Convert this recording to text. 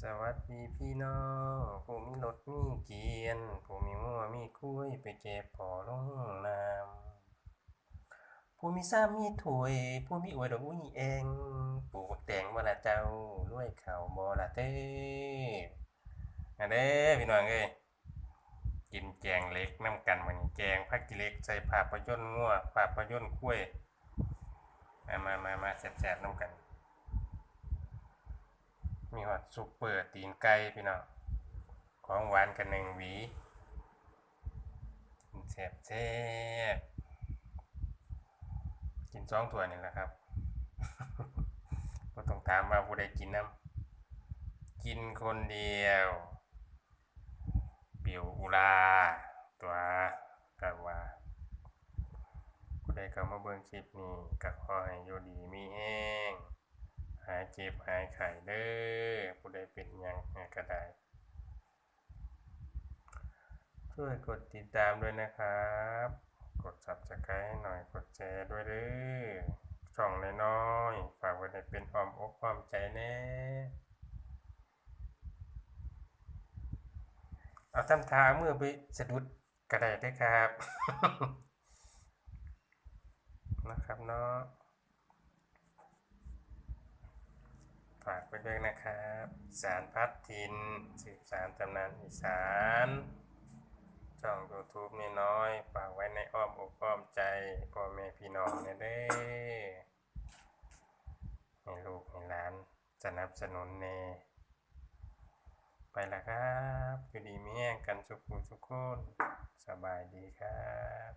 สวัสดีพี่น้องผู้มีรถมีเกียนผู้มีงัวมีคุยไปเก็บพอลงน้ำผู้มีซ้ำมีถวยผู้มีอวยดอกอุ้ยเองปลูกแต่งบ่ละเจ้ารวยข้าวบ่ละเต้อันเด้พี่น้องเอ้ยกินแกงเล็กน้ำกันมื้อนแกงผักกิเล็กใส่ภาพยนตร์งัวภาพยนตร์คุยมามามามาแซ่บๆน้ำกัน มีฮอดซุปเปอร์ตีนไก่พี่น้องของหวานกันหนึ่งหวีแซ่บแซ่บกินสองถ้วนี่แหละครับก็ต้องถามว่าผู้ใดกินน้ำกินคนเดียวปิวอุลาตัวกะว่าผู้ใดเข้ามาเบิ่งคลิปนี้ก็ขอให้อยู่ดีมีแห้ เจ็บหายไข้เด้อผู้ใดเป็นยังก็ได้ช่วยกดติดตามด้วยนะครับ กด subscribe ให้หน่อย กดแชร์ด้วยเด้อช่องน้อยๆฝากไว้ในเป็นความอกความใจแน่เอาทำทาเมื่อไปสะดุดก็ได้ด้ครับ นะครับเนาะ ฝากไปด้วยนะครับสารพัดทินสืบสารตำนานอีสานช่อง YouTube นี่น้อยฝากไว้ในอ้อมอกอ้อมใจพ่อแม่พี่น้องเนี่ยเด้ให้ลูกให้หลานสนับสนุนแน่ไปละครับอยู่ดีมีแห้งกันสุขุสุขคนสบายดีครับ